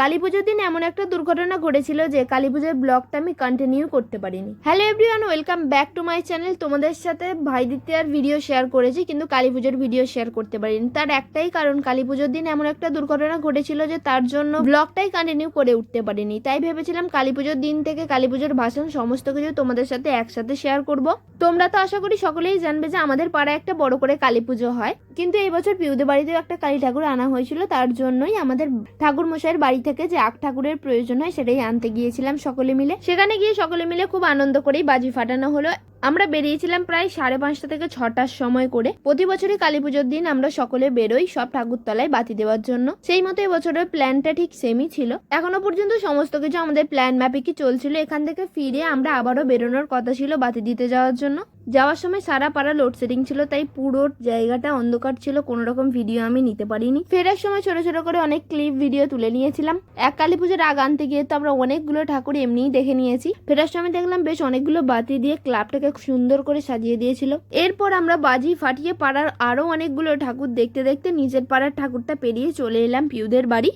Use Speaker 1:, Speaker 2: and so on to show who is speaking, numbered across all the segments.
Speaker 1: কালী পুজোর দিন এমন একটা দুর্ঘটনা ঘটেছিল যে কালী পুজোর ব্লগটা আমি কন্টিনিউ করতে পারিনি। Hello everyone welcome back to my channel তোমাদের সাথে ভাই দ্বিতীয়ার ভিডিও শেয়ার করেছি, কিন্তু কালী পুজোর ভিডিও শেয়ার করতে পারিনি। তার একটাই কারণ কালী পুজোর দিন এমন একটা দুর্ঘটনা ঘটেছিল যে তার জন্য ব্লগটাই কন্টিনিউ করে উঠতে পারিনি। তাই ভেবেছিলাম কালী পুজোর দিন থেকে কালী পুজোর ভাষণ, সমস্ত কিছু তোমাদের সাথে একসাথে শেয়ার করব। তোমরা তো আশা করি সকলেই জানবে যে আমাদের পাড়ায় একটা বড় করে কালী পুজো হয়। কিন্তু এই বছর পিউদে বাড়িতেও একটা কালী ঠাকুর আনা হয়েছিল, তার জন্যই আমাদের ঠাকুর মশাইয়ের বাড়ি থেকে যে আখ ঠাকুরের প্রয়োজন হয় সেটাই আনতে গিয়েছিলাম সকলে মিলে। সেখানে গিয়ে সকলে মিলে খুব আনন্দ করেই বাজি ফাটানো হলো। আমরা বেরিয়েছিলাম প্রায় সাড়ে পাঁচটা থেকে ছটার সময় করে। প্রতি বছরই কালী পুজোর দিন আমরা সকলে বেরোই সব ঠাকুরতলায় বাতি দেওয়ার জন্য। সেই মতো এবছরের প্ল্যানটা ঠিক সেমই ছিল। এখনও পর্যন্ত সমস্ত কিছু আমাদের প্ল্যান ম্যাপে কি চলছিল এখান থেকে ফিরে আমরা আবারও বেরোনোর কথা ছিল বাতি দিতে যাওয়ার জন্য। যাওয়ার সময় সারা পাড়া লোডশেডিং ছিল, তাই পুরো জায়গাটা অন্ধকার ছিল, কোনো রকম ভিডিও আমি নিতে পারিনি। ফেরার সময় ছোট ছোট করে অনেক ক্লিপ ভিডিও তুলে নিয়েছিলাম। এক কালী পুজোর আগ আনতে গিয়ে তো আমরা অনেকগুলো ঠাকুর এমনিই দেখে নিয়েছি। ফেরার সময় দেখলাম বেশ অনেকগুলো বাতি দিয়ে ক্লাবটাকে সুন্দর করে সাজিয়ে দিয়েছিল। এরপর আমরা বাজি ফাটিয়ে পাড়ার আরও অনেকগুলো ঠাকুর দেখতে দেখতে নিজের পাড়ার ঠাকুরটা পেরিয়ে চলে এলাম পিউদের বাড়ি।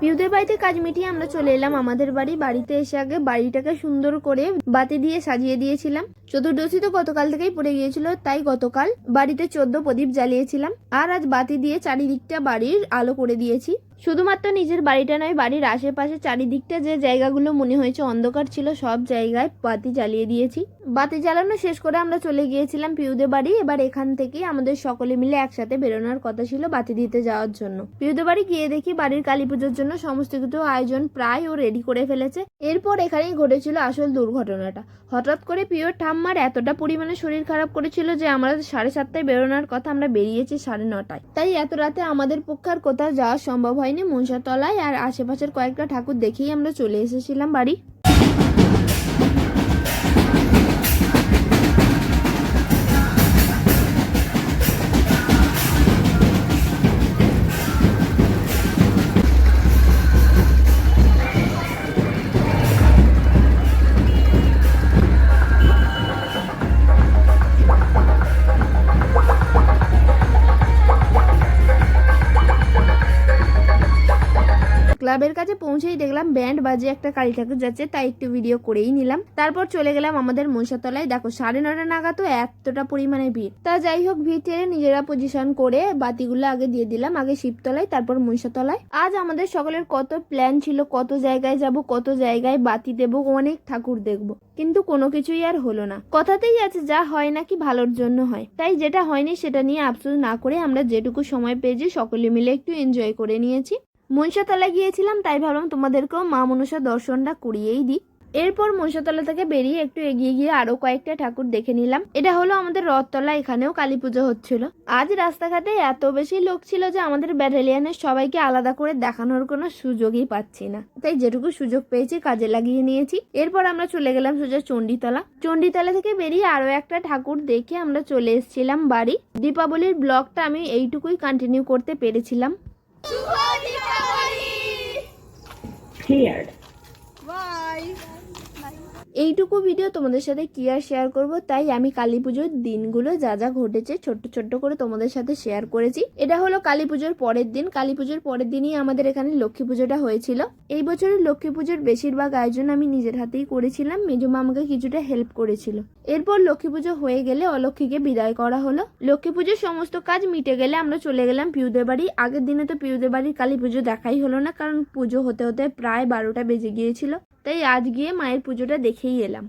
Speaker 1: পিউদের বাড়িতে কাজ মিটিয়ে আমরা চলে এলাম আমাদের বাড়ি। বাড়িতে এসে আগে বাড়িটাকে সুন্দর করে বাতি দিয়ে সাজিয়ে দিয়েছিলাম। চতুর্দশী তো গতকাল থেকেই পড়ে গিয়েছিল, তাই গতকাল বাড়িতে চোদ্দ প্রদীপ জ্বালিয়েছিলাম। আর আজ বাতি দিয়ে চারিদিকটা বাড়ির আলো করে দিয়েছি। শুধুমাত্র নিজের বাড়িটা নয়, বাড়ির আশেপাশে চারিদিকটা যে জায়গাগুলো মনে হয়েছে অন্ধকার ছিল, সব জায়গায় বাতি জ্বালিয়ে দিয়েছি। বাতি জ্বালানো শেষ করে আমরা চলে গিয়েছিলাম পিউদে বাড়ি। এবার এখান থেকে আমাদের সকলে মিলে একসাথে বেরোনোর কথা ছিল বাতি দিতে যাওয়ার জন্য। পিউদে বাড়ি গিয়ে দেখি বাড়ির কালী পুজোর জন্য সমস্ত কিছু আয়োজন প্রায় ও রেডি করে ফেলেছে। এরপর এখানেই ঘটেছিল আসল দুর্ঘটনাটা। হঠাৎ করে পিওর ঠাম্মার এতটা পরিমাণে শরীর খারাপ করেছিল যে আমরা সাড়ে সাতটায় বেরোনোর কথা আমরা বেরিয়েছি সাড়ে নটায়। তাই এত রাতে আমাদের পক্ষে আর কোথাও যাওয়া সম্ভব হয়নি মনসাতলায় আর আশেপাশের কয়েকটা ঠাকুর দেখেই আমরা চলে এসেছিলাম বাড়ি। ক্লাবের কাছে পৌঁছেই দেখলাম ব্যান্ড বাজে একটা কালী ঠাকুর যাচ্ছে, তাই একটু ভিডিও করেই নিলাম। তারপর চলে গেলাম আমাদের মনসাতলায় দেখো, সাড়ে নটা নাগাদ এতটা পরিমাণে ভিড়। তা যাই হোক, ভিড় টেনে নিজেরা পজিশন করে বাতিগুলো আগে দিয়ে দিলাম, আগে শিবতলায়, তারপর মনসাতলায় আজ আমাদের সকলের কত প্ল্যান ছিল, কত জায়গায় যাব, কত জায়গায় বাতি দেব, অনেক ঠাকুর দেখব। কিন্তু কোনো কিছুই আর হলো না। কথাতেই আছে, যা হয় নাকি ভালোর জন্য হয়। তাই যেটা হয়নি সেটা নিয়ে আফসোস না করে আমরা যেটুকু সময় পেয়েছি, সকলে মিলে একটু এনজয় করে নিয়েছি। মনসাতলা গিয়েছিলাম, তাই ভাবলাম তোমাদেরকেও মা মনসা দর্শনটা করিয়েই দিই। এরপর মনসাতলা থেকে বেরিয়ে একটু এগিয়ে গিয়ে আরও কয়েকটা ঠাকুর দেখে নিলাম। এটা হলো আমাদের রথতলা, এখানেও কালী পুজো হচ্ছিল। আজ রাস্তাঘাটে এত বেশি লোক ছিল যে আমাদের ব্যাটালিয়ানের সবাইকে আলাদা করে দেখানোর কোনো সুযোগই পাচ্ছি না। তাই যেটুকু সুযোগ পেয়েছি কাজে লাগিয়ে নিয়েছি। এরপর আমরা চলে গেলাম সোজা চণ্ডীতলা। চণ্ডীতলা থেকে বেরিয়ে আরও একটা ঠাকুর দেখে আমরা চলে এসেছিলাম বাড়ি। দীপাবলির ব্লগটা আমি এইটুকুই কন্টিনিউ করতে পেরেছিলাম।
Speaker 2: prepared. Bye.
Speaker 1: এইটুকু ভিডিও তোমাদের সাথে কি আর শেয়ার করব? তাই আমি কালী পুজোর দিনগুলো যা যা ঘটেছে ছোট্ট ছোট্ট করে তোমাদের সাথে শেয়ার করেছি। এটা হলো কালী পুজোর পরের দিন। কালী পুজোর পরের দিনই আমাদের এখানে লক্ষ্মী পুজোটা হয়েছিল। এই বছরের লক্ষ্মী পুজোর বেশিরভাগ আয়োজন আমি নিজের হাতেই করেছিলাম। মেজমা আমাকে কিছুটা হেল্প করেছিল। এরপর লক্ষ্মী পুজো হয়ে গেলে অলক্ষ্মীকে বিদায় করা হলো। লক্ষ্মী পুজোর সমস্ত কাজ মিটে গেলে আমরা চলে গেলাম পিউদের বাড়ি। আগের দিনে তো পিউদের বাড়ির কালী পুজো দেখাই হলো না, কারণ পুজো হতে হতে প্রায় বারোটা বেজে গিয়েছিল। তাই আজ গিয়ে মায়ের পুজোটা দেখেই এলাম।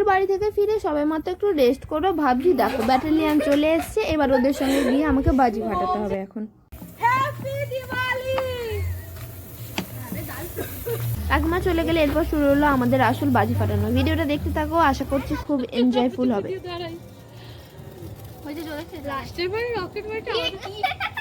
Speaker 1: পিউদের বাড়ি থেকে ফিরে সবাই মাত্র একটু রেস্ট করো। ভাবছি দেখো ব্যাটালিয়ান চলে এসছে। এবার ওদের সঙ্গে গিয়ে আমাকে বাজি ফাটাতে হবে এখন। কাকিমা চলে গেলে এরপর শুরু হলো আমাদের আসল বাজি ফাটানো। ভিডিওটা দেখতে থাকো আশা করছি খুব এনজয়ফুল হবে।
Speaker 3: লাস্টের বারে রকেট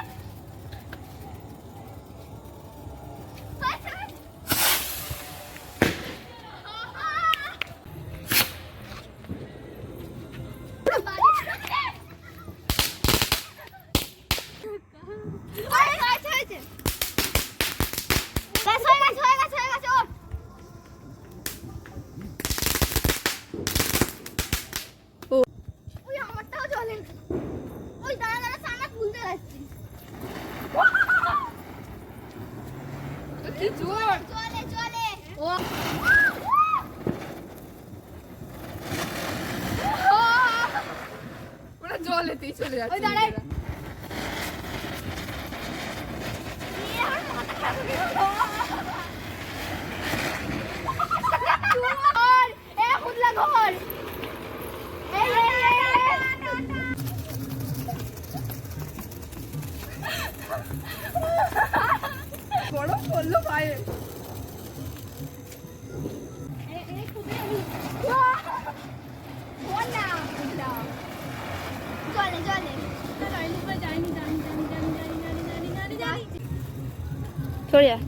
Speaker 3: চলে যাচ্ছে নিজেরা।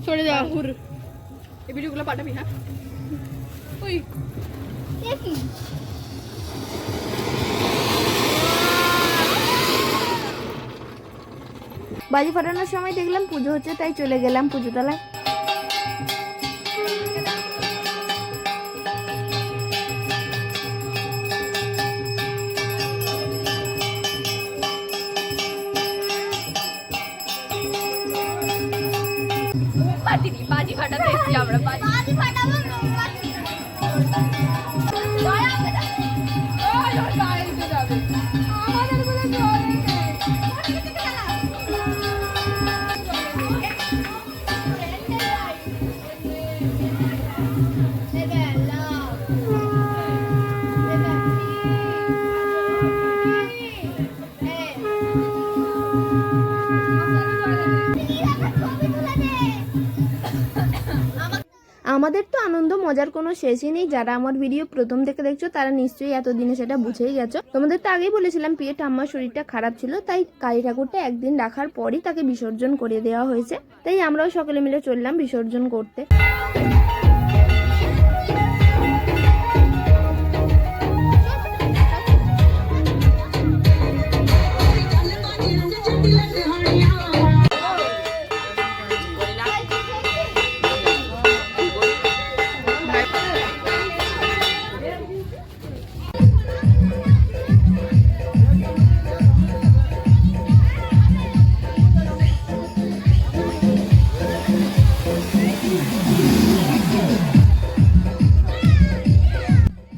Speaker 3: সরে যাও হুর এই ভিডিওগুলো পাঠাবি হ্যাঁ? ওই।
Speaker 1: বাজি ফাটানোর সময় দেখলাম পুজো হচ্ছে তাই চলে গেলাম পুজো তলায়
Speaker 3: বাজি ফাটাতে এসেছি আমরা বাজি আমাদের
Speaker 1: তো আনন্দ, মজার কোনো শেষই নেই। যারা আমার ভিডিও প্রথম থেকে দেখছ, তারা নিশ্চয়ই এতদিনে সেটা বুঝেই গেছো। তোমাদের তো আগেই বলেছিলাম পিয়ে ঠাম্মার শরীরটা খারাপ ছিল, তাই কালী ঠাকুরটা একদিন রাখার পরই তাকে বিসর্জন করে দেওয়া হয়েছে। তাই আমরাও সকলে মিলে চললাম বিসর্জন করতে।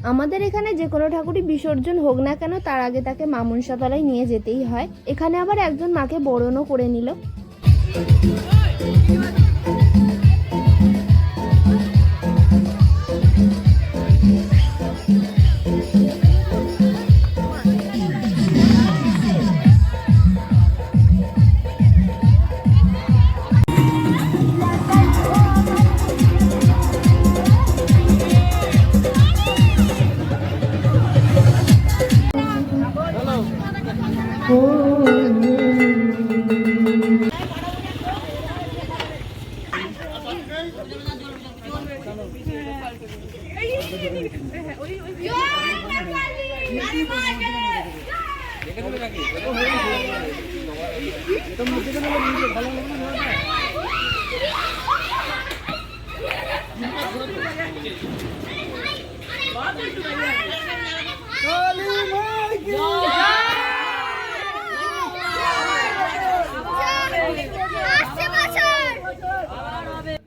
Speaker 1: আমাদের এখানে যে কোনো ঠাকুরই বিসর্জন হোক না কেন তার আগে তাকে মামুনসাতলায় নিয়ে যেতেই হয় এখানে আবার একজন মাকে বরণও করে নিল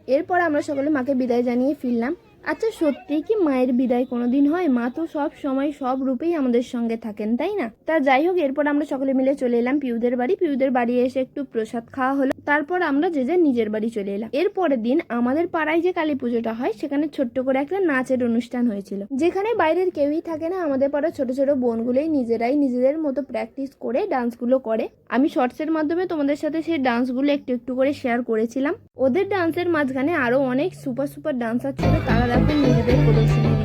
Speaker 1: এরপর আমরা সকলে মাকে বিদায় জানিয়ে ফিরলাম। আচ্ছা সত্যি কি মায়ের বিদায় কোনোদিন হয়? মা তো সব সময় সব রূপেই আমাদের সঙ্গে থাকেন, তাই না? তা যাই হোক, এরপর আমরা সকলে মিলে চলে এলাম পিউদের বাড়ি। পিউদের বাড়ি এসে একটু প্রসাদ খাওয়া হলো। তারপর আমরা যে যে নিজের বাড়ি চলে এলাম। এর পরের দিন আমাদের পাড়ায় যে কালী পুজোটা হয়, সেখানে ছোট্ট করে একটা নাচের অনুষ্ঠান হয়েছিল। যেখানে বাইরের কেউই থাকে না, আমাদের পাড়ার ছোট ছোট বোনগুলোই নিজেরাই নিজেদের মতো প্র্যাকটিস করে ডান্সগুলো করে। আমি শর্টসের মাধ্যমে তোমাদের সাথে সেই ডান্সগুলো একটু একটু করে শেয়ার করেছিলাম। ওদের ডান্সের মাঝখানে আরও অনেক সুপার সুপার ডান্সার ছিল তারা দেখো নিজেদের প্রদর্শনী দিচ্ছে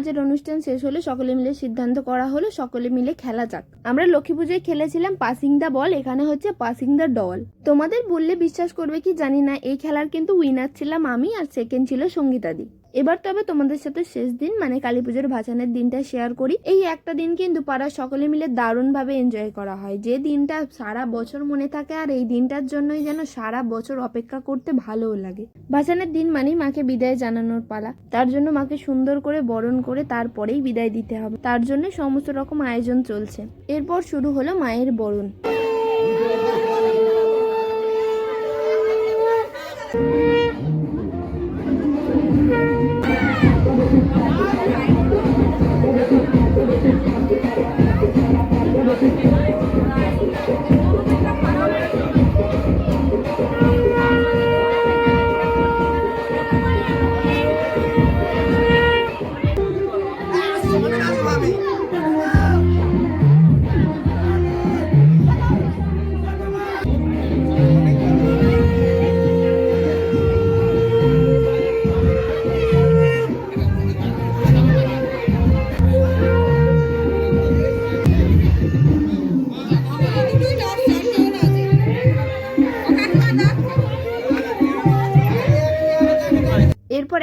Speaker 1: নাচের অনুষ্ঠান শেষ হলে সকলে মিলে সিদ্ধান্ত করা হলো, সকলে মিলে খেলা যাক। আমরা লক্ষ্মী পুজোয় খেলেছিলাম পাসিং দ্য বল এখানে হচ্ছে পাসিং দ্য ডল তোমাদের বললে বিশ্বাস করবে কি জানি না, এই খেলার কিন্তু উইনার ছিলাম আমি আর সেকেন্ড ছিল সঙ্গীতাদি। এবার তবে তোমাদের সাথে শেষ দিন মানে কালী পুজোর ভাসানের দিনটা শেয়ার করি। এই একটা দিন কিন্তু পাড়ার সকলে মিলে দারুণভাবে এনজয় করা হয়। যে দিনটা সারা বছর মনে থাকে আর এই দিনটার জন্যই যেন সারা বছর অপেক্ষা করতে ভালোও লাগে। ভাসানের দিন মানেই মাকে বিদায় জানানোর পালা। তার জন্য মাকে সুন্দর করে বরণ করে তারপরেই বিদায় দিতে হবে। তার জন্য সমস্ত রকম আয়োজন চলছে। এরপর শুরু হলো মায়ের বরণ।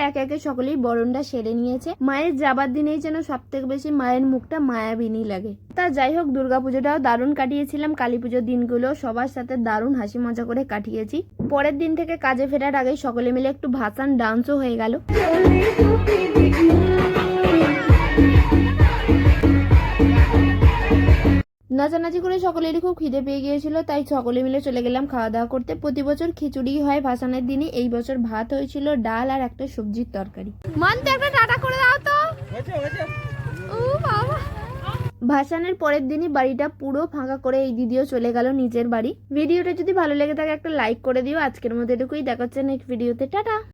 Speaker 1: একে একে সকলেই বরণটা সেরে নিয়েছে। মায়ের যাবার দিনেই যেন সব থেকে বেশি মায়ের মুখটা মায়াবিনী লাগে। তা যাই হোক, দুর্গাপুজোটাও দারুণ কাটিয়েছিলাম। কালী পুজোর দিনগুলো সবার সাথে দারুণ হাসি মজা করে কাটিয়েছি। পরের দিন থেকে কাজে ফেরার আগে সকলে মিলে একটু ভাসান ডান্সও হয়ে গেল। নাচানাচি করে সকলেরই খুব খিদে পেয়ে গিয়েছিল তাই সকলে মিলে চলে গেলাম খাওয়া দাওয়া করতে। প্রতি বছর খিচুড়ি হয় ভাসানের দিনে এই বছর ভাত হয়েছিল ডাল আর একটা সবজির তরকারি। মানতে একটা টাটা করে দাও তো। ও বাবা। ভাসানের পরের দিনই বাড়িটা পুরো ফাঁকা করে এই দিদিও চলে গেল নিজের বাড়ি। ভিডিওটা যদি ভালো লেগে থাকে একটা লাইক করে দিও। আজকের মধ্যে এটুকুই। দেখাচ্ছে নেক্সট ভিডিওতে টাটা।